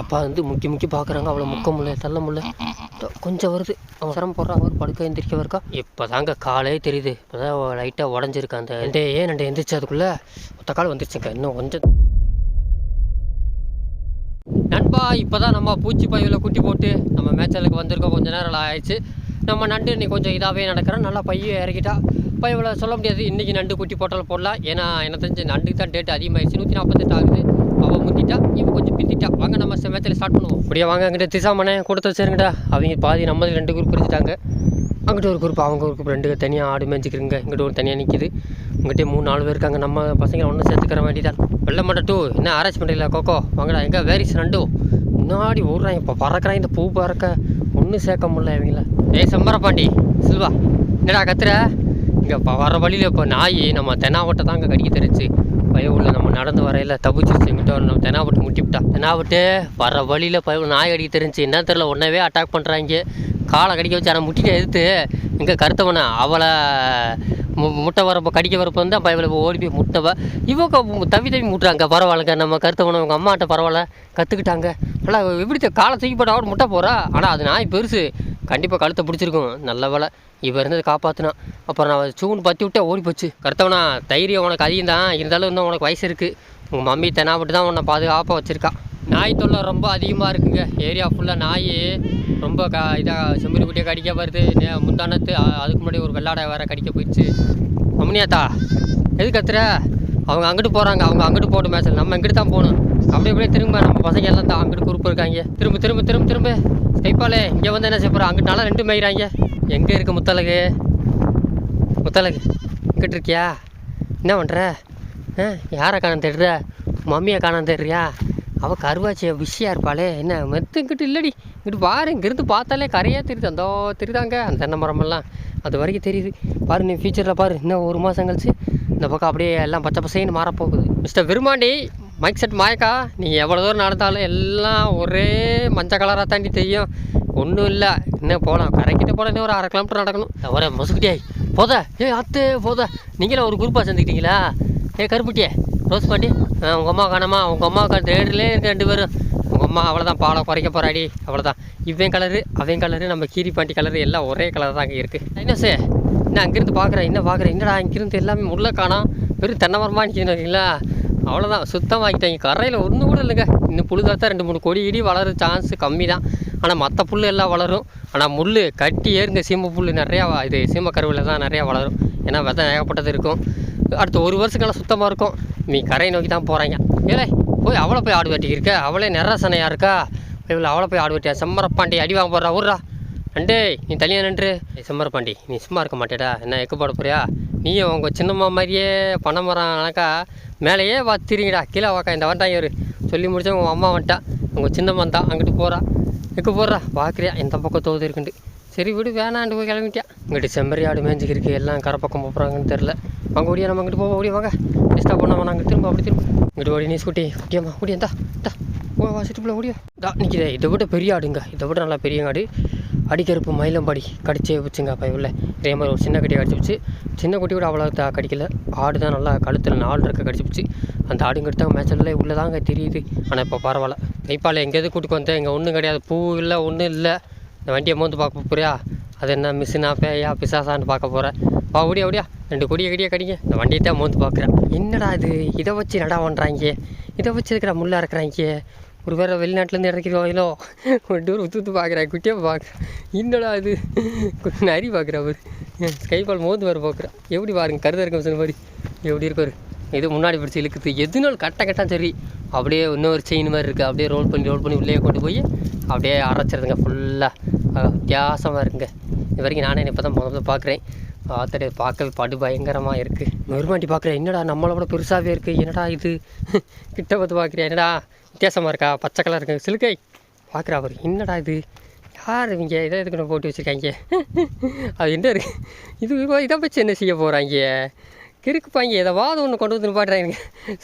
அப்பா வந்து முக்கி முக்கி பார்க்குறாங்க அவ்வளோ முக்க முடியல தள்ள முடியல. கொஞ்சம் வருது. அவசரம் போடுறான். அவர் படுக்க எந்திரிக்க இருக்கா? இப்போ தாங்க காலே தெரியுது. இப்போ தான் லைட்டாக உடஞ்சிருக்கு. அந்த ரெண்டே ஏன் ரெண்டு எந்திரிச்சு அதுக்குள்ளே? ஒத்த கால் வந்துருச்சுங்க. இன்னும் கொஞ்சம். நண்பா இப்போ தான் நம்ம பூச்சி பையில் குட்டி போட்டு நம்ம மேய்ச்சலுக்கு வந்திருக்கோம். கொஞ்ச நேரம் ஆயிடுச்சு. நம்ம நண்டு இன்னைக்கு கொஞ்சம் இதாகவே நடக்கிறோம் நல்லா பைய இறக்கிட்டா. பையில் சொல்ல முடியாது. இன்றைக்கி நண்டு குட்டி போட்டாலும் போடலாம். ஏன்னா எனக்கு தெரிஞ்சு நண்டுக்கு தான் டேட் அதிகமாகிடுச்சு நூற்றி நாற்பத்தெட்டு ஆகுது. அவள் முந்திட்டா இவன் கொஞ்சம் பிந்திட்டா. வாங்க நம்ம மேட்சில் ஸ்டார்ட் பண்ணுவோம். அப்படியே வாங்க அங்கிட்ட திசாமனே கொடுத்து வச்சுருங்கடா. அவங்க பாதி நம்ம ரெண்டு குரூப் பிரிச்சுட்டாங்க அங்கிட்ட ஒரு குரூப் அவங்க ஒரு குரூப் ரெண்டு தனியாக ஆடு மேய்ச்சிக்கிறங்க இங்கிட்ட ஒரு தனியாக நிற்கிது இங்கிட்டே மூணு நாலு பேர் இருக்காங்க. நம்ம பசங்க ஒன்றும் சேர்த்துக்கிற வேண்டியதான் வெள்ள மாட்டா டூ என்ன ஆராய்ச்சி பண்ணுறீங்களா கோகோ? வாங்கடா எங்கே? வேரிஸ் நண்டு? முன்னாடி ஓடுறாங்க. இப்போ பறக்கிறாங்க. இந்த பூ பறக்க ஒன்றும் சேர்க்க முடியல இவங்கள. ஏய் செம்பரப்பாண்டி சில்வா. என்னடா கத்துற? இங்கே இப்போ வர வழியில் இப்போ நாய் நம்ம தெனாவட்டை தாங்க கடிக்க தெரிஞ்சு. பய உள்ள நம்ம நடந்து வரையில் தப்பிச்சிருச்சு எங்கிட்ட ஒரு நம்ம தெனாவட்டு முட்டிவிட்டா. தெனாவட்டு வர வழியில் பய நாய் கடிக்க தெரிஞ்சு என்ன தெரில உடனே அட்டாக் பண்ணுறாங்க காலை கடிக்க வச்சு ஆனால் முட்டிட்டு எதிர்த்து இங்கே கருத்தவனை அவளை மு முட்டை வரப்போ கடிக்க வரப்போ வந்து பயவில் ஓடி போய் முட்டவ இவங்க தவி தவி முட்டுறாங்க. பரவாயில்லைங்க நம்ம கருத்தவனை அவங்க அம்மாட்ட பரவாயில்ல கற்றுக்கிட்டாங்க நல்லா எப்படி காலை தூக்கி போட்டு அவட முட்டை போகிறா ஆனால் அது நாய் பெருசு. கண்டிப்பாக கழுத்தை பிடிச்சிருக்கும் நல்ல வேலை இப்போ இருந்தது காப்பாற்றினா அப்புறம் நான் சூன் பற்றி விட்டே ஓடி போச்சு. கருத்தவனா தைரியம் உனக்கு அதிகம் தான் இருந்தாலும் இன்னும் உனக்கு வயசு இருக்குது உங்கள் மம்மி தெனாப்பட்டு தான் உன்னை பாதுகாப்பாக வச்சுருக்கா. நாய் தொல்லை ரொம்ப அதிகமாக இருக்குங்க. ஏரியா ஃபுல்லாக நாய் ரொம்ப க இதாக செம்பரி குட்டியாக கடிக்க வருது முந்தானத்து அதுக்கு முன்னாடி ஒரு வெள்ளாடை வேற கடிக்க போயிடுச்சு. அம்னியாத்தா எது கத்துற? அவங்க அங்கிட்டு போகிறாங்க அவங்க அங்கிட்டு போட்டு மேட்ச் நம்ம இங்கிட்டு தான் போகணும். அப்படியே அப்படியே திரும்ப நம்ம பசங்க எல்லாம் தான் அங்கிட்டு குரூப் இருக்காங்க. திரும்ப திரும்ப திரும்ப திரும்ப. கைப்பாலே இங்கே வந்து என்ன செய்ய போகிறோம் நல்லா ரெண்டு மேய்கிறாங்க எங்கே இருக்கு முத்தலகு முத்தலகு இங்கிட்டு இருக்கியா? என்ன பண்ணுற ஆ யாரை காண தேடுற? மம்மியை காண தேடுறியா? அவள் கருவாச்சிய விஷயா இருப்பாளே. என்ன மெத்து இங்கிட்டு இல்லடி. இங்கிட்டு பாரு இங்கிருந்து பார்த்தாலே கரையாக தெரியுது. அந்த தெரியுதாங்க? அந்த தென்னை மரமெல்லாம். அது வரைக்கும் தெரியுது. பாரு நீ ஃபியூச்சரில் பாரு. இன்னும் ஒரு மாதம் கழிச்சு இந்த பக்கம் அப்படியே எல்லாம் பச்சை பசைன்னு மாறப்போகுது. மிஸ்டர் விருமாண்டி மைக் செட் மாயக்கா. நீங்கள் எவ்வளோ தூரம் நடந்தாலும் எல்லாம் ஒரே மஞ்சள் கலராக தாண்டி தெரியும். ஒன்றும் இல்லை. இன்னும் போகலாம் கரைக்கிட்ட போல இன்னும் ஒரு அரை கிலோமீட்டர் நடக்கணும். ஒரே மசுக்குட்டியாய் போத. ஏ அத்து போத. நீங்களும் ஒரு குரூப்பாக சேர்ந்துக்கிட்டீங்களா? ஏ கருப்புட்டியே ரோஸ் பாண்டி உங்கள் அம்மா காணாமா? உங்கள் அம்மா தேடுலே இருக்க ரெண்டு பேரும். உங்கள் அம்மா அவ்வளோதான் பாலை குறைக்க போகிறாடி அவ்வளோதான் இவன் கலரு அவன் கலரு நம்ம கீரி பாண்டி கலரு எல்லாம் ஒரே கலர் தாங்க இருக்குது ஐனஸே என்ன அங்கேருந்து பார்க்குறேன் என்ன பார்க்குறேன் என்னடா இங்கேருந்து எல்லாமே முள்ள காணோம் வெறும் தென்னை மரமாக நிற்கிறீங்களா அவ்வளோதான் சுத்தமாக்கிட்டாங்க கரையில் ஒன்றும் கூட இல்லைங்க. இன்னும் புழுதாத்தான் ரெண்டு மூணு கொடி இடி வளர சான்ஸ் கம்மி தான் ஆனால் மற்ற புல் எல்லாம் வளரும். ஆனால் முள் கட்டி ஏறுங்க. சீம புல் நிறையா இது சீம கருவில் தான் நிறையா வளரும். ஏன்னா விதை ஏகப்பட்டது இருக்கும். அடுத்த ஒரு வருஷத்துக்கெல்லாம் சுத்தமாக இருக்கும். நீ கரையை நோக்கி தான் போகிறாங்க ஏலே போய் அவளை போய் ஆடு வெட்டிக்கிருக்க அவளே நிறசனையாக இருக்கா? இவ்வளோ அவளை போய் ஆடு வெட்டியா? செம்மரப்பாண்டி அடி வாங்க போடுறா. ஊர்றா. நண்டே நீ தனியாக நின்று. செம்மரப்பாண்டி நீ சும்மா இருக்க மாட்டேடா என்ன எக்கு போட போறியா? நீ உங்கள் சின்னம்மா மாதிரியே பனை மரம்னாக்கா மேலேயே பார்த்துறீங்கடா கீழே வாக்கா இந்த வந்துட்டாங்க இவர் சொல்லி முடிச்ச உங்கள் அம்மா வந்துட்டா. உங்கள் சின்னம்மா தான் அங்கிட்டு போகிறா எக்கு போடுறா பார்க்குறியா இந்த பக்கம் தோது இருக்குண்டு சரி விடு வேணாண்டு போய் கிளம்பிட்டியா? இங்கிட்டு செம்மறி ஆடு மேஞ்சிக்கிருக்கு எல்லாம் கரை பக்கம் போகிறாங்கன்னு தெரில வாங்க ஓடியா நம்ம அங்கிட்டு போவோம். ஓடியா வாங்க. டிஸ்டர்ப் பண்ணாம நாங்கள் திரும்ப அப்படி திரும்ப. இங்கிட்டு ஓடி நீ ஸ்கூட்டி. குட்டியம்மா ஓடியா தா தா ஓ வா சிட்டுக்குள்ள ஓடியா. தா நிற்கிதே இதை விட பெரிய ஆடுங்க. இதை விட நல்லா பெரிய ஆடு. அடிக்கருப்பு மயிலம்பாடி கடிச்சே வச்சுங்க அப்போ உள்ள இதே மாதிரி ஒரு சின்ன குட்டியை கடிச்சு வச்சு சின்ன குட்டி கூட அவ்வளோ கடிக்கல. ஆடு தான் நல்லா கழுத்தில் நாலு இருக்க கடிச்சு வச்சு. அந்த ஆடுங்கிட்ட தான் உள்ளே தாங்க தெரியுது. ஆனால் இப்போ பரவாயில்ல. கைப்பால் எங்கேயாவது கூட்டுக்கு வந்தேன் இங்கே ஒன்றும் கிடையாது. பூ இல்லை ஒன்றும் இல்லை. இந்த வண்டியை மோந்து பார்க்க போறியா? அது என்ன மிஸ்ஸுனா பேயா பிசாசான்னு பார்க்க போகிறேன் வா ஓடியா ஓடியா. ரெண்டு கொடியை கடியாக கடிங்க. இந்த வண்டியை தான் மோந்து பார்க்குறேன். என்னடா இது? இதை வச்சு நடா பண்ணுறாங்க இதை வச்சு இருக்கிற முள்ளா இருக்கிறாங்க? ஒரு வேறு வெளிநாட்டிலேருந்து இறக்கிடுவாங்களோ? ஒரு டூர் உத்து உத்து பார்க்குறேன் குட்டியாக பார்க்குறேன் என்னடா இது? நரி பார்க்குறா அவர் கைப்பால் மோந்து வர பார்க்குறேன் எப்படி பாருங்க கருத இருக்க சொன்ன மாதிரி எப்படி இருக்காரு இது முன்னாடி பிடிச்சி இழுக்குது. எதுனாலும் கட்ட கட்டாக சரி. அப்படியே இன்னொரு செயின் மாதிரி இருக்குது அப்படியே ரோல் பண்ணி ரோல் பண்ணி உள்ளே கொண்டு போய் அப்படியே அரைச்சிருதுங்க ஃபுல்லாக வித்தியாசமாக இருக்குங்க. இது வரைக்கும் நானே இப்போ தான் முதல்ல பார்க்குறேன் ஆத்தடே பார்க்கவே படு பயங்கரமாக இருக்குது மறுமாட்டி பார்க்குறேன் என்னடா நம்மளோட பெருசாகவே இருக்குது என்னடா இது? கிட்ட பார்த்து பார்க்குறேன் என்னடா? வித்தியாசமாக இருக்கா? பச்சை கலர் இருக்கு. சிலுக்கை. பார்க்குறா அவர் என்னடா இது? யார் இவங்க? இதை எதுக்கு போட்டு வச்சுருக்காங்க? அது என்ன இருக்கு? இது இதை வச்சு என்ன செய்ய போகிறாங்க கிறுக்குப்பாங்க எதாவது ஒன்று கொண்டு வந்து பாடுறாங்க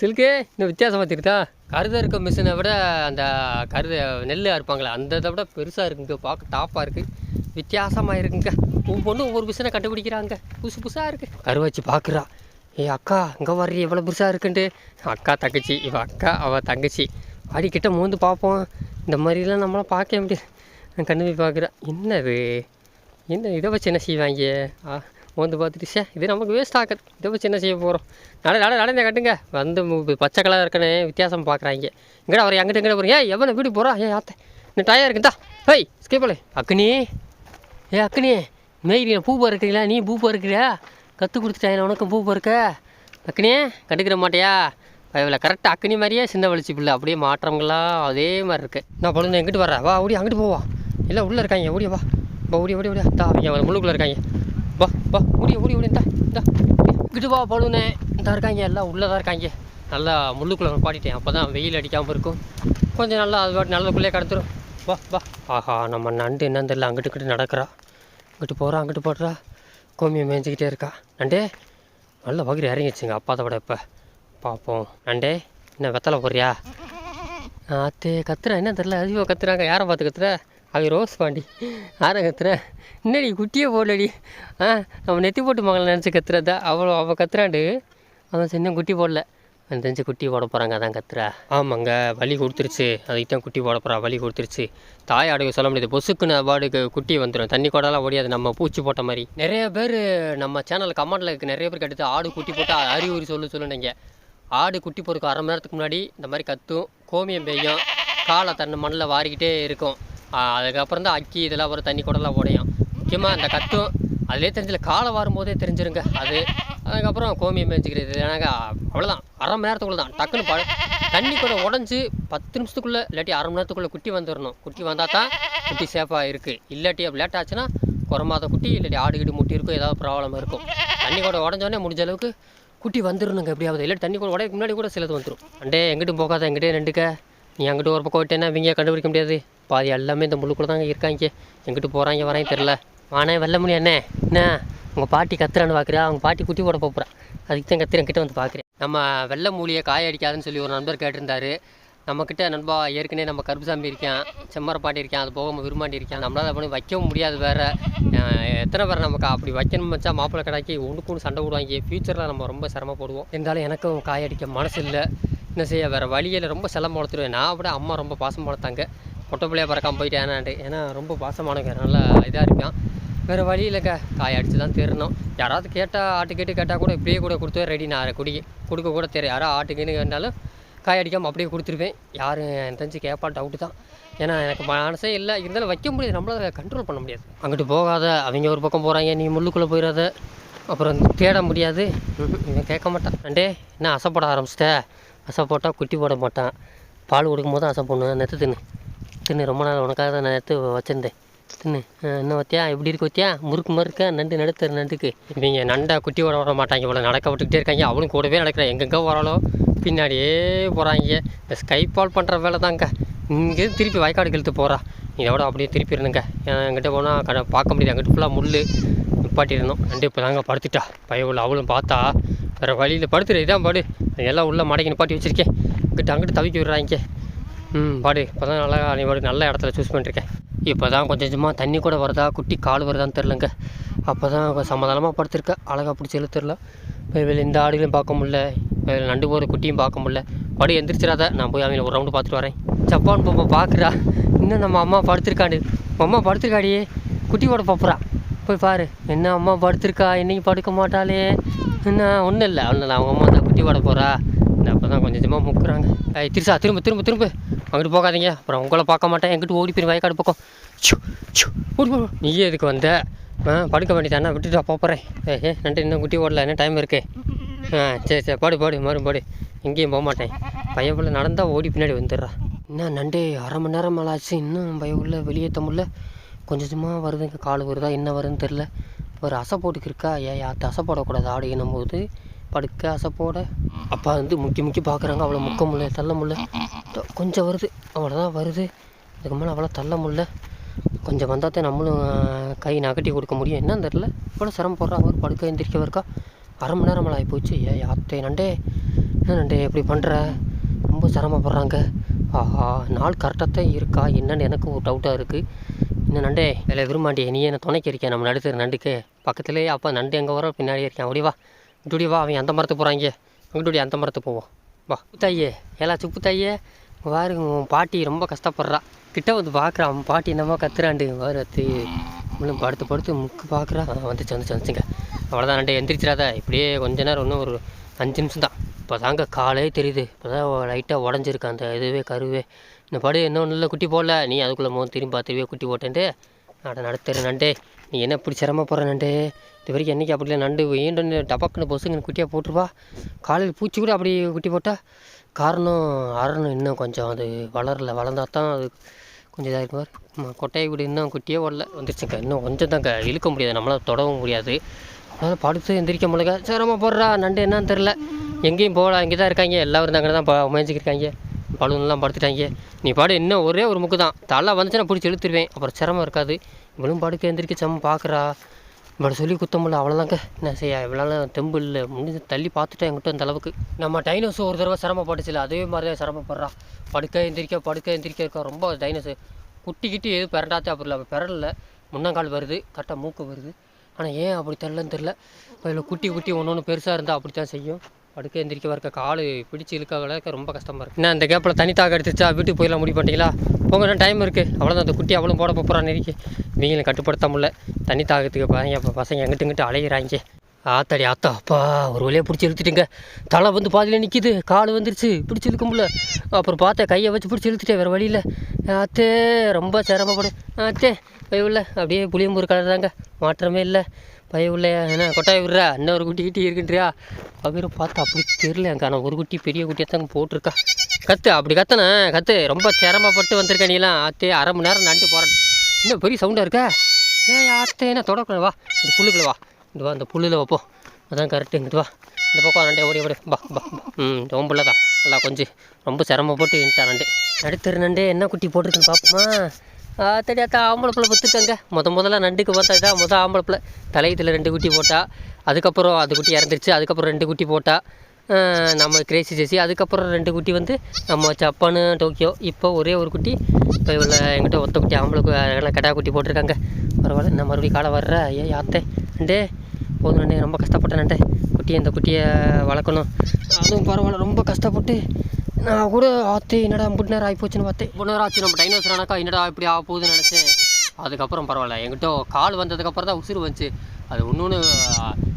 சில்கே இன்னும் வித்தியாசமாக தெரியுதா? கருதை இருக்க மிஷினை விட அந்த கருத நெல் அறுப்பாங்களே அந்த இதை விட பெருசாக இருக்குங்க. பார்க்க டாப்பாக இருக்குது வித்தியாசமாக இருக்குங்க. ஒவ்வொன்றும் ஒவ்வொரு மிஷினை கண்டுபிடிக்கிறாங்க. புதுசு புதுசாக இருக்குது வச்சு பார்க்குறா ஏ அக்கா இங்கே வர்றீ எவ்வளோ புதுசாக இருக்குன்ட்டு. அக்கா தங்கச்சி. இவள் அக்கா அவள் தங்கச்சி. அடிக்கிட்ட மோந்து பார்ப்போம். இந்த மாதிரிலாம் நம்மளாம் பார்க்க முடியாது. நான் கண்ணு போய் பார்க்குறேன். என்னது? என்ன இதை வச்சு என்ன செய்வாங்க? ஆ மோந்து பார்த்துட்டு சே இது நமக்கு வேஸ்ட் ஆகுது இதை வச்சு என்ன செய்ய போகிறோம் நட நட நடந்த கட்டுங்க. வந்து பச்சை கலர் இருக்கனே வித்தியாசம் பார்க்குறாங்க. இங்கடா வர எங்கிட்ட எங்கிட்ட போகிறேன் ஏன் எவனை வீடு போகிறா ஏ ஆத்த இன்னும் டயர் இருக்குதா? ஹேய் ஸ்கேப்பலே அக்னி. ஏ அக்னி மேய்கிறீங்க பூ பறக்கிறீங்களா? நீ பூ பறக்கிறியா? கற்றுக் கொடுத்துட்டேன் உனக்கும் பூ பறக்க. அக்னி கண்டுக்கிற மாட்டியா? இவ்வளோ கரெக்டாக அக்னி மாதிரியே சின்ன வலிச்சு பிள்ளை. அப்படியே மாற்றங்களாம் அதே மாதிரி இருக்குது நான் பொழுது எங்கிட்டு வர்றேன் வா ஓடி அங்கிட்டு போவா. எல்லாம் உள்ளே இருக்காங்க. ஓடியா வா. வா ஓடி ஓடி ஓடியா தா அவங்க முள்ளுக்குள்ளே இருக்காங்க. வா வா ஓடி ஓடி ஓடி இந்தா இந்தா இங்கிட்டு வா பொழுதுனே. இந்த இருக்காங்க எல்லாம் உள்ளே தான் இருக்காங்க. நல்லா முள்ளுக்குள்ளே பாடிட்டேன். அப்போ தான் வெயில் அடிக்காமல் இருக்கும். கொஞ்சம் நல்லா அது பாட்டு நல்லதுக்குள்ளே கடத்துரும் வா வா. ஆஹா நம்ம நண்டு என்னன்னு தெரியல. அங்கிட்டு இங்கிட்டு நடக்கிறா. இங்கிட்டு போகிறா அங்கிட்டு போடுறா கோமியை மேய்ஞ்சிக்கிட்டே இருக்கா. நண்டே நல்ல வகிரி இறங்கிடுச்சுங்க அப்பாத்தை விட இப்போ. பார்ப்போம் அண்டே என்ன வெத்தலை போடுறியா? ஆத்தே கத்துறா என்ன தெரில அதிகமாக கத்துறாங்க. யாரை பார்த்து கத்துற? அது ரோஸ் பாண்டி. யாரை கத்துற? என்னடி குட்டியே போடலடி. ஆ நம்ம நெத்தி போட்டு மகளை நினச்சி கத்துறதா? அவ்வளோ அவள் கத்துறாண்டு. அவன் சின்ன குட்டி போடல. எனக்கு தெரிஞ்சு குட்டி போட போகிறாங்க அதான் கத்துறா. ஆமாங்க வலி கொடுத்துருச்சு. அதுக்கு தான் குட்டி போட போகிறா வலி கொடுத்துருச்சு. தாய் ஆடுக சொல்ல முடியாது. பொசுக்குன்னு பாடுக்கு குட்டி வந்துடும் தண்ணி கூடலாம் ஓடியாது. நம்ம பூச்சி போட்ட மாதிரி. நிறைய பேர் நம்ம சேனல் கமெண்டில் இருக்குது நிறைய பேர் கட்டுத்து ஆடு குட்டி போட்டு அறிவுரி சொல்லு சொல்லுனீங்க. ஆடு குட்டி பொறுக்க அரை மணி நேரத்துக்கு முன்னாடி இந்த மாதிரி கத்தும் கோமியம் பெய்யும் காலை தன்னை மண்ணில் வாரிக்கிட்டே இருக்கும். அதுக்கப்புறம் தான் அக்கி இதெல்லாம் வரும் தண்ணி கூடலாம் உடையும். முக்கியமாக அந்த கத்தும் அதிலே தெரிஞ்சல காலை வாரும்போதே தெரிஞ்சிருங்க அது. அதுக்கப்புறம் கோமியம் மேய்ச்சிக்கிறது ஏன்னாங்க அவ்வளோதான் அரை மணி நேரத்துக்குள்ள தான். டக்குன்னு ப தண்ணி கூட உடஞ்சி பத்து நிமிஷத்துக்குள்ளே இல்லாட்டி அரை மணி நேரத்துக்குள்ளே குட்டி வந்துடணும் குட்டி வந்தால் தான் குட்டி சேஃபாக இருக்குது இல்லாட்டி அப்படி லேட் ஆச்சுன்னா குறமாத குட்டி இல்லாட்டி ஆடு கீடு முட்டி இருக்கும் ஏதாவது ப்ராப்ளம் இருக்கும். தண்ணி கூட உடஞ்சோடனே முடிஞ்ச அளவுக்கு குட்டி வந்துடணுங்க எப்படியாவது. இல்லை தண்ணி கூட உடையக்கு முன்னாடி கூட சிலது வந்துடும் அண்டே எங்கிட்டும் போகாத எங்கிட்டே ரெண்டுக்க நீ அங்கிட்டு ஒரு பக்கம் விட்டேன்னா இவங்க கண்டுபிடிக்க முடியாது? பாதி எல்லாமே இந்த முள்ளுக்குள்ள தாங்க இருக்காங்க. எங்கிட்டு போகிறாங்க வராங்க தெரில வானே வெல்ல முடியும் அண்ணே. என்ன? உங்கள் பாட்டி கத்துறான்னு பார்க்குறா அவங்க பாட்டி குட்டி போட போகிறா அதுக்கு தான் கத்துறேன் கிட்டே வந்து பார்க்குறேன் நம்ம வெள்ளை மூலியை காய அடிக்காதுன்னு சொல்லி ஒரு நண்பர் கேட்டிருந்தாரு. நம்மக்கிட்ட நண்பா ஏற்கனவே நம்ம கருப்புசாமி இருக்கேன் செம்மரப்பாட்டி இருக்கேன் அது போக விரும்பாண்டி இருக்கேன் நம்மளால் அப்படி வைக்கவும் முடியாது வேறு. எத்தனை பேர் நமக்கு அப்படி வைக்கணும் வச்சா மாப்பிள்ளை கடாக்கி ஒன்றுக்கு ஒன்று சண்டை விடுவாங்க ஃப்யூச்சரில் நம்ம ரொம்ப சிரமப்படுவோம். இருந்தாலும் எனக்கும் காயடிக்க மனசு இல்லை என்ன செய்ய வேறு வழியில் ரொம்ப செலம் வளர்த்துருவேன். நான் விட அம்மா ரொம்ப பாசம் வளர்த்தாங்க. பொட்டை பிள்ளைய பறக்காமல் போயிட்டேனான்ட்டு ஏன்னா ரொம்ப பாசமானவங்க. நல்லா இதாக இருக்கான். வேறு வழி இல்லைக்கா காய அடித்து தான் தெரியணும் யாராவது கேட்டால் ஆட்டு கேட்டு கேட்டால் கூட இப்படியே கூட கொடுத்து ரெடி நான் குடி கொடுக்க கூட தெரியும் யாராவது ஆட்டுக்குன்னு கேட்டாலும் காய அடிக்காமல் அப்படியே கொடுத்துருவேன். யாரும் எனக்கு தெரிஞ்சு கேட்பா டவுட்டு தான். ஏன்னா எனக்கு மனசே இல்லை. இருந்தாலும் வைக்க முடியாது. நம்மளால் கண்ட்ரோல் பண்ண முடியாது. அங்கிட்டு போகாத. அவங்க ஒரு பக்கம் போகிறாங்க நீ முள்ளுக்குள்ளே போயிடாத அப்புறம் தேட முடியாது. இவன் கேட்க மாட்டான். அண்டே என்ன அசைப்பட ஆரம்பிச்சிட்ட? அசை போட்டால் குட்டி போட மாட்டான். பால் கொடுக்கும் போது அசை பண்ணுவேன் நெத்து தின்னு. தின்னு. ரொம்ப நாள் உனக்காக தான் நான் நெத்து வச்சுருந்தேன். தின்னு. என்ன வத்தியா? எப்படி இருக்கு வத்தியா? முறுக்கு மறுக்க? நண்டு நடுத்தர் நண்டுக்கு. இவங்க நண்டை குட்டி விட விட மாட்டாங்க. இவ்வளோ நடக்க விட்டுக்கிட்டே இருக்காங்க. அவளும் கூடவே நடக்கிறேன் எங்கெங்கே வரலோ பின்னாடியே போகிறாங்க இந்த ஸ்கைபால் பண்ணுற வேலை தாங்க இங்கே திருப்பி வயக்காடு இழுத்து போகிறா இதோட அப்படியே திருப்பி இருந்துங்க. என்கிட்ட போனால் கடை பார்க்க முடியாது அங்கிட்ட ஃபுல்லாக முள் நிப்பாட்டிடணும் ரெண்டு இப்போ தாங்க படுத்துட்டா பயவுள்ள அவளும் பார்த்தா. வேறு வழியில் படுத்துரு. இதான் பாடு. எல்லாம் உள்ள மடக்கி நிப்பாட்டி வச்சுருக்கேன். இங்கிட்ட அங்கிட்டு தவிக்க விடுறாங்க. ம் பாடு. இப்போ தான் நல்லா நீ பாடு நல்ல இடத்துல சூஸ் பண்ணிருக்கேன். இப்போ தான் கொஞ்சம் கொஞ்சமாக தண்ணி கூட வருதா? குட்டி கால் வருதான்னு தெரிலங்க அப்போ தான் சமாதானமாக படுத்திருக்கா. அழகாக பிடிச்சி தெரில வெளியில் இந்த ஆடுகளையும் பார்க்க முடியல. நண்டு போகிற குட்டியும் பார்க்க முடியல. படி எந்திரிச்சிடாத நான் போய் அவங்கள ஒரு ரவுண்டு பார்த்துட்டு வரேன். ஜப்பான் பொம்மை பார்க்குறா. இன்னும் நம்ம அம்மா படுத்திருக்காண்டு. அம்மா படுத்திருக்காடியே. குட்டி போட பார்ப்புறா போய் பாரு. என்ன அம்மா படுத்திருக்கா? இன்னைக்கு படுக்க மாட்டாளே. என்ன? ஒன்றும் இல்லை. ஒன்றும் அவங்க அம்மா தான் குட்டி போட போகிறா இந்த அப்போ தான் கொஞ்சம் கொஞ்சமாக முக்குறாங்க. ஐ திருசா திரும்ப திரும்ப திரும்ப. அங்கிட்டு போகாதீங்க. அப்புறம் உங்களை பார்க்க மாட்டேன். எங்கிட்டு ஓடி போய் வயக்காடு பக்கம். சு ஷு, ஓடி போ. நீயே எதுக்கு வந்த? ஆ படுக்க வேண்டியதானே? விட்டுட்டு போகிறேன் ஏ ஏ நண்டு இன்னும் குட்டி ஓடல என்ன டைம் இருக்கு? ஆ சரி சரி பாடு பாடு மறு போடு. எங்கேயும் போக மாட்டேன். பையன் பிள்ளை நடந்தால் ஓடி பின்னாடி வந்துடுறா. இன்னும் நண்டே அரை மணி நேரம் மேலே ஆச்சு. இன்னும் பையன் உள்ள வெளியேற்ற முடியல. கொஞ்சம் கொஞ்சமாக வருதுங்க கால் வருதா என்ன வருதுன்னு தெரில ஒரு அசை போட்டுக்கிருக்கா. ஏன் அசை போடக்கூடாது ஆடு என்னும் போது. படுக்க அசை போட. அப்பா வந்து முக்கி முக்கி பார்க்குறாங்க அவ்வளோ முக்க முடியல தள்ள முடியல. கொஞ்சம் வருது அவ்வளோதான் வருது. அதுக்கு மேலே அவ்வளோ தள்ள முடியல. கொஞ்சம் வந்தால் தான் நம்மளும் கை நகட்டி கொடுக்க முடியும். என்னன்னு தெரில இவ்வளோ சிரமம் போடுறா அவர் படுக்க எந்திரிக்க இருக்கா? அரை மணி நேரம் ஆகி போச்சு. ஏ யாத்தே நண்டே. என்ன நண்டே எப்படி பண்ணுற ரொம்ப சிரமப்படுறாங்க. ஆஹா நாள் கரெக்டாக தான் இருக்கா? என்னன்னு எனக்கு ஒரு டவுட்டாக இருக்குது என்ன நண்டே இல்லை விரும்பாண்டி நீ என்ன துணைக்கு இருக்கேன் நம்ம நடுத்தர் நண்டுக்கு. பக்கத்துலேயே அப்போ நண்டு எங்கே வர பின்னாடியே இருக்கேன். அப்படி வா. இப்படி வா. அவன் அந்த மரத்துக்கு போகிறாங்க அங்கிட்டு அந்த மரத்துக்கு போவோம். வா. தாயே. ஏலா சுப்பு தாயே. பாருங்க உன் பாட்டி ரொம்ப கஷ்டப்படுறா. கிட்ட வந்து பார்க்குறா அவன் பாட்டி என்னமோ கத்துறாண்டு வாரத்து இன்னும் படுத்து படுத்து முக்கு பார்க்குறா வந்துச்சு வந்துச்சு வந்துச்சுங்க. அவ்வளோதான் நண்டு எந்திரிச்சிடாத. இப்படியே கொஞ்ச நேரம் இன்னும் ஒரு அஞ்சு நிமிஷம் தான் இப்போ தாங்க காலே தெரியுது. இப்போ தான் லைட்டாக உடஞ்சிருக்கு அந்த இதுவே கருவே. இந்த படு இன்னும் நல்ல குட்டி போடல. நீ அதுக்குள்ளே மோன் திரும்பி பார்த்துவே குட்டி போட்டேன்ட்டு அட நடத்துற நண்டே. நீ என்ன இப்படி சிரமப்படுற நண்டே? இது வரைக்கும் என்றைக்கு அப்படி இல்லை நண்டு ஈண்டு டபக்குன்னு பொசுங்கன்னு குட்டியாக போட்டுருவா? காலையில் பூச்சி கூட அப்படி குட்டி போட்டால் காரணம் அரணும் இன்னும் கொஞ்சம் அது வளரல. வளர்ந்தா தான் அது கொஞ்சம் இதாக இருக்கும் கொட்டையை விட இன்னும் குட்டியே வரல வந்துருச்சுங்க. இன்னும் கொஞ்சம் தாங்க இழுக்க முடியாது. நம்மளால் தொடவும் முடியாது. அதனால் படுத்து எந்திரிக்க முடியல. சிரமப்படுறா நண்டு என்னன்னு தெரில எங்கேயும் போகலாம் இங்கே தான் இருக்காங்க. எல்லோரும் அங்கே தான் மேய்ச்சிக்கிருக்காங்க பலூன்லாம் படுத்துட்டாங்க. நீ பாடு. இன்னும் ஒரே ஒரு முக்கு தான் தலை வந்துச்சுன்னா பிடிச்சி இழுத்துருவேன். அப்புறம் சிரமம் இருக்காது. இவளும் படுக்க எந்திரிக்க சம பார்க்குறா பட் சொல்லி குத்தமில்ல அவ்வளோதாங்க என்ன செய்ய இவ்வளோ தெம்பு இல்லை. முடிஞ்சு தள்ளி பார்த்துட்டேன் என்கிட்ட அந்த அளவுக்கு. நம்ம டைனோஸ் ஒரு தடவை சிரமப்பட்டுச்சுல அதே மாதிரி தான் சிரமப்படுறா. படுக்க எந்திரிக்க படுக்க எந்திரிக்க இருக்கா ரொம்ப டைனோஸ் குட்டிக்கிட்டு எதுவும் பிறண்டாத்தே அப்படி இல்லை பிறல முன்னங்கால் வருது கரெக்டாக மூக்கு வருது. ஆனால் ஏன் அப்படி தெரிலன்னு தெரில இதில் குட்டி குட்டி ஒன்று ஒன்று பெருசாக இருந்தால் அப்படி தான் செய்யும். படுக்க எந்திரிக்க இருக்க கால் பிடிச்சி இழுக்க ரொம்ப கஷ்டமாக இருக்குது என்ன இந்த கேப்பில் தனி தாக எடுத்துச்சா வீட்டுக்கு போயிடலாம் முடிவு பண்ணிட்டீங்களா? போங்க இன்னும் டைம் இருக்குது அவ்வளோதான் அந்த குட்டி அவ்வளோ போட போகிறான் நெருக்கி. நீங்களும் கட்டுப்படுத்த முடியல. தண்ணி தாகத்துக்கு பாருங்க இப்போ பசங்க எங்கிட்ட இங்கிட்ட அலையிறாங்க. ஆத்தாடி ஆத்தா அப்பா ஒரு வழியாக பிடிச்சி இழுத்துட்டுங்க. தலை வந்து பாதியில் நிற்கிது கால் வந்துருச்சு பிடிச்சி இழுக்க முடியல. அப்புறம் பார்த்தேன் கையை வச்சு பிடிச்சி இழுத்துட்டேன் வேறு வழியில் ஆத்தே ரொம்ப சிரமப்படும் ஆத்தே பயவுள்ள அப்படியே புளியம்பூர் கலர் தாங்க மாற்றமே இல்லை. பயவுள்ள என்ன கொட்டாய் விடுறா இன்னும் ஒரு குட்டி கிட்டி இருக்குன்றியா? அவரு பார்த்தா அப்படி தெரியல ஆனால் ஒரு குட்டி பெரிய குட்டியாக தாங்க போட்டிருக்கா. கத்து அப்படி கத்தனே கத்து. ரொம்ப சிரமப்பட்டு வந்திருக்க நீலாம். ஆத்தே அரை மணி நேரம் நண்டு போகிறேன் இன்னும் பெரிய சவுண்டாக இருக்கா? ஏய் ஆத்தே என்ன தொடக்கூடாது வா இந்த புல்லுக்குள்ள வா. இந்த வா இந்த புல்லில் வைப்போம் அதான் கரெக்டு இங்கிட்டு வா. இந்த பக்கம் நண்டே ஓடி ஓடி. பா பா ம் ரொம்ப தான். நல்லா கொஞ்சம் ரொம்ப சிரமப்பட்டு இன்ட்டா நண்டு நடுத்தரு நண்டே என்ன குட்டி போட்டிருக்குன்னு பார்ப்போமா ஆத்தடி அத்தா ஆம்பளை பிள்ளை பத்துக்கங்க முத முதல்ல நண்டுக்கு பார்த்தா இதான் முத ஆம்பளை பிள்ளை தலையத்தில் ரெண்டு குட்டி போட்டா. அதுக்கப்புறம் அது குட்டி இறந்துருச்சு. அதுக்கப்புறம் ரெண்டு குட்டி போட்டா. நம்ம கிரேசி ஜெசி. அதுக்கப்புறம் ரெண்டு குட்டி வந்து நம்ம ஜப்பானு டோக்கியோ. இப்போ ஒரே ஒரு குட்டி. இப்போ இவ்வளோ எங்கிட்ட ஒத்த குட்டி ஆம்பளை எல்லாம் கடா குட்டி போட்டிருக்காங்க. பரவாயில்ல நான் மறுபடியும் காலை வர்ற? ஐயா யாத்தே. அண்டே போதும் நண்டே ரொம்ப கஷ்டப்பட்டேன் நண்டே குட்டியை இந்த குட்டியை வளர்க்கணும். அதுவும் பரவாயில்ல ரொம்ப கஷ்டப்பட்டு நான் கூட ஆத்தே என்னடா முட்டு நேரம் ஆகிப்போச்சுன்னு பார்த்தேன். முட்டு நேரம் ஆச்சு நம்ம டைனோசர் ஆனாக்கா என்னடா இப்படி ஆக போகுதுன்னு நினச்சேன். அதுக்கப்புறம் பரவாயில்ல என்கிட்ட கால் வந்ததுக்கப்புறம் தான் உசுறு வந்துச்சு. அது ஒன்று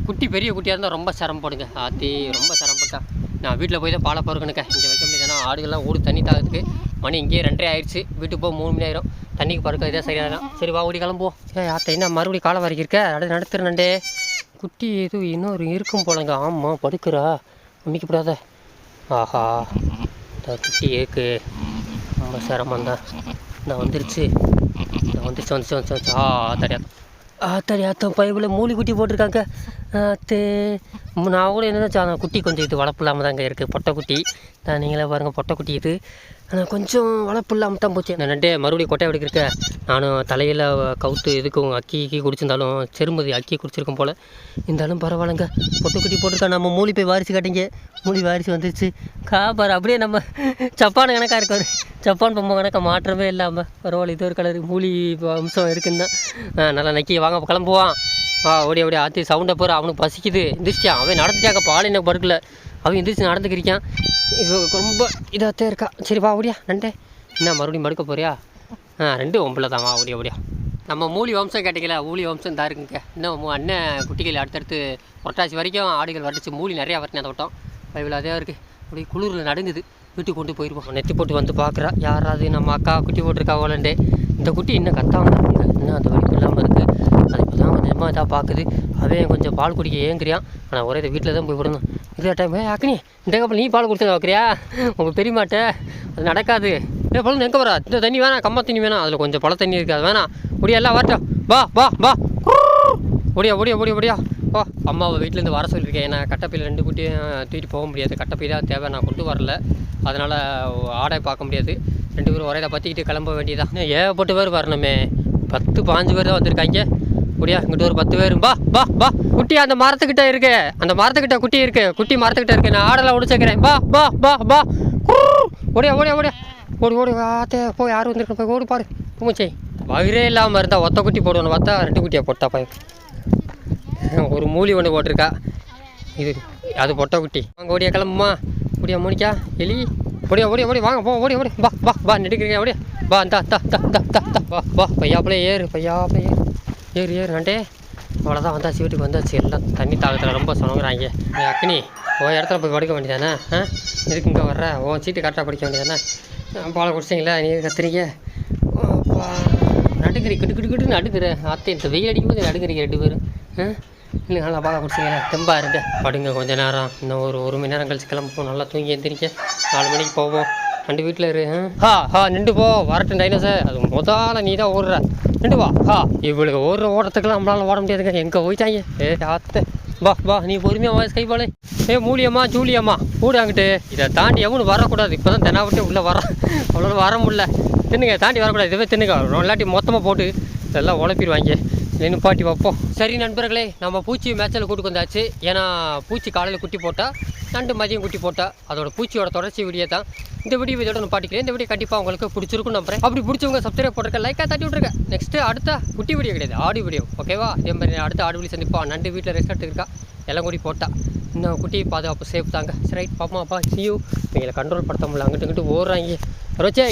குட்டி பெரிய குட்டியாக இருந்தால் ரொம்ப சிரமப்படுங்க ஆத்தி ரொம்ப சிரமப்பட்டா நான் வீட்டில் போய் தான் பாலை பறக்கணுக்க இங்கே வைக்க முடியாது ஏன்னா ஆடுகள்லாம் ஓடு தண்ணி தாகிறதுக்கு மணி இங்கேயே ரெண்டரை ஆயிடுச்சு. வீட்டுக்கு போக மூணு மணி ஆயிரும். தண்ணிக்கு பறக்க இதே சரியாயிடும் சரி வா ஓடி கிளம்புவோம். ஏ ஆத்த என்ன மறுபடியும் காலை வரைக்கும் இருக்க? அட நடத்துற நண்டே. குட்டி எதுவும் இன்னொரு இருக்கும் போலங்க. ஆமாம் படுக்கிறா. அமைக்கப்படாத ஆஹா. இந்த குட்டி இருக்கு ரொம்ப சிரமம் தான் வந்துருச்சு. நான் வந்துருச்சு வந்துச்சு வந்துச்சு வந்துச்சு ஆ தடியா. ஆத்தாடி ஆத்தம் பைபிளில் மூலி குட்டி போட்டிருக்காங்க. ஆத்தே நான் கூட என்ன நினச்சேன் குட்டி கொஞ்சம் இது வளர்ப்பு இல்லாமல் தாங்க இருக்குது பொட்டை குட்டி. நான் நீங்களே பாருங்கள் பொட்டை குட்டி இது. கொஞ்சம் வளர்ப்பு இல்லாமல் தான் போச்சு. நான் ரெண்டே மறுபடியும் கொட்டை எடுக்கிறக்க நானும் தலையில் கவுத்து எதுக்கும் அக்கி அக்கி குடிச்சிருந்தாலும் செருமதி அக்கி குடிச்சிருக்கும் போல். இருந்தாலும் பரவாயில்லைங்க. பொட்டை குட்டி நம்ம மூலி போய் வாரிசு காட்டிங்க. மூலி வாரிசு வந்துருச்சு. காப்பார் அப்படியே நம்ம ஜப்பான் கணக்காக இருக்கார். ஜப்பான் பொம்மை கணக்காக மாற்றமே இல்லாமல் பரவாயில்ல இது ஒரு கலர் மூலி அம்சம் இருக்குன்னு தான். நல்லா நக்கி வாங்க கிளம்புவான். வா ஓடி ஓடி ஆற்றி சவுண்டை போகிற அவனுக்கு பசிக்குது. எந்திரிச்சிட்டான். அவன் நடந்துட்டாங்க பால் என்ன படுக்கலை. அவன் எந்திரிச்சு நடந்துக்கிறிக்கான். இது ரொம்ப இதாகத்தான் இருக்கா. சரி வா ஓடியா. நண்டே என்ன மறுபடியும் மடுக்க போறியா? ஆ ரெண்டு ஒம்பளை தான். வா ஓடியா ஓடியா. நம்ம மூலி வம்சம் கேட்டிங்களா மூலி வம்சம் தான் இருக்குங்க. இன்னும் அண்ணன் குட்டிகள் அடுத்தடுத்து புரட்டாசி வரைக்கும் ஆடுகள் வரட்டுச்சு மூலி நிறையா வரணும் அதை விட்டோம். பைபிள் அதே இருக்குது அப்படியே குளிரில் நடுங்குது வீட்டுக்கு கொண்டு போயிடுவோம் நெத்தி போட்டு வந்து பார்க்குறா. யாராவது நம்ம அக்கா குட்டி போட்டிருக்கா ஓலண்டே இந்த குட்டி இன்னும் கத்தாமல் இருக்குங்க இன்னும் அந்த வலிப்பு இல்லாமல் இருக்குது கொஞ்சமாக இதாக பார்க்குது அவன் கொஞ்சம் பால் குடிக்க ஏங்குறியான் ஆனால் ஒரே வீட்டில் தான் போய் விடணும். இதே டைம் ஏ அக்னி இந்த கப்பல் நீ பால் கொடுத்து வைக்கிறியா? உங்கள் பெரியமாட்ட அது நடக்காது. ஏ பழம் எங்கே வரா இந்த தண்ணி வேணாம் கம்மா தண்ணி வேணாம். அதில் கொஞ்சம் பழ தண்ணி இருக்குது அது வேணாம். முடியா எல்லாம் வரட்டும். வா வா வா. ஒடியா ஓடியா ஓடியா முடியா வா. அம்மாவை வீட்டிலேருந்து வர சொல்லியிருக்கேன். ஏன்னா கட்டப்பையில் ரெண்டு குட்டியும் தூக்கிட்டு போக முடியாது. கட்டப்பை தான் தேவை. நான் கொண்டு வரல. அதனால் ஆடை பார்க்க முடியாது. ரெண்டு பேரும் ஒரே பற்றிக்கிட்டு கிளம்ப வேண்டியதான் ஏகப்பட்ட பேர் வரணுமே. பத்து பாஞ்சு பேர் தான் வந்திருக்காங்க. அப்படியா இங்கிட்ட ஒரு பத்து பேரும். பா பா பா குட்டி அந்த மரத்துக்கிட்ட இருக்கு. அந்த மரத்துக்கிட்ட குட்டி இருக்கு. குட்டி மரத்துக்கிட்ட இருக்கு. நான் ஆடெல்லாம் ஒடிச்சுக்கிறேன். பா பா பா பா ஓடியா ஓடியா ஓடியா. ஓடி ஓடி ஆத்தே போய் யாரும் வந்திருக்கேன் போய் ஓடி பாரு. பூமச்சை வயிறே இல்லாமல் இருந்தால் ஒத்த குட்டி போடுவோன்னு பார்த்தா ரெண்டு குட்டியை போட்டா பையன் ஒரு மூலி ஒன்று போட்டிருக்கா. இது அது பொட்டை குட்டி. வாங்க ஓடியா கிளம்புமா? ஓடியா மோனிக்கா எலி. ஓடியா ஓடியா ஓடி வாங்க போ ஓடி ஓடி வா வா வா. நெடுக்கிறீங்க ஓடியா. வா தா தா தா தா தா தா வா வா ஏறு பையாப்பிளே ஏறு. ஏறு ஏறு நண்டே அவ்வளோதான் வந்தாச்சு வீட்டுக்கு வந்தாச்சு எல்லாம். தண்ணி தாளத்தில் ரொம்ப சொனங்குறாங்க ஏய் அக்னி உன் இடத்துல போய் படுக்க வேண்டியதானே? ஆ? இதுக்கு இங்கே வர்ற? உன் சீட்டு கரெக்டாக படிக்க வேண்டியதானே? பாலை குடிச்சிங்களா நீ கத்துறீங்க? நடுக்கிறீ கிட்டு கிட்டு கிட்டு நடுக்கிற. அத்தை இந்த வெயில் அடிக்கும்போது நடுக்கிறீங்க ரெண்டு பேரும். ஆ? இல்லை நல்லா பாலை குடிச்சிங்களா தெம்பாக இருங்க. படுங்க கொஞ்ச நேரம். இன்னும் ஒரு ஒரு மணி நேரம் கழிச்சு கிளம்புவோம் நல்லா தூங்கி எழுந்திரிக்க நாலு மணிக்கு போவோம். ரெண்டு வீட்டில் இரு ஆ? ஹா ஹா நின்று போ. வரட்டும் டைனோசர் அது முதல்ல நீ தான் ஓடுற. ரெண்டு வா. ஆ இவளுக்கு ஒரு ஓட்டத்துக்குலாம் நம்மளால ஓட முடியாதுங்க. எங்கே போயிட்டாங்க? ஏ அத்தை. வா வா நீ பொறுமையாக வா கை ஏ மூலியம்மா ஜூலியம்மா கூட அங்கிட்டு. இதை தாண்டி எவனு வரக்கூடாது. இப்போ தான் தெனாவிட்டு உள்ளே வர அவ்வளோ வர முடியல. தின்னுங்க தாண்டி வரக்கூடாது. இதுவே தின்னுங்க. இல்லாட்டி மொத்தமாக போட்டு இதெல்லாம் உழப்பிடுவாங்க. நின்று பாட்டி வைப்போம். சரி நண்பர்களே நம்ம பூச்சி மேட்சில் கூட்டு வந்தாச்சு. ஏன்னா பூச்சி காலையில் குட்டி போட்டால் நண்டு மதியம் குட்டி போட்டால் அதோட பூச்சியோட தொடர்ச்சி வீடியோ தான். இந்த வீடியோ இதோட நான் பாட்டிக்கிறேன் இந்த வீடியோ கண்டிப்பாக உங்களுக்கு பிடிச்சிருக்கும் நம்புறேன். அப்படி பிடிச்சவங்க சப்ஸ்கிரைப் போட்டிருக்க லைக்காக தட்டி விட்ருங்க நெக்ஸ்ட்டு அடுத்த குட்டி வீடியோ கிடையாது ஆடி வீடியோ ஓகேவா இதே மாதிரி அடுத்த ஆடி வீடியோ சந்திப்பான் நண்டு வீட்டில் ரெஸ்ட் இருக்கா? எல்லாம் கூடி போட்டா. இன்னும் குட்டி பாதுகாப்பு சேஃப் தாங்க. சரி ரைட் பாப்பா அப்பா சியூ எங்களை கண்ட்ரோல் படுத்த முடியல அங்கிட்டு இங்கிட்டு ஓடுறாங்க. ரோச்சே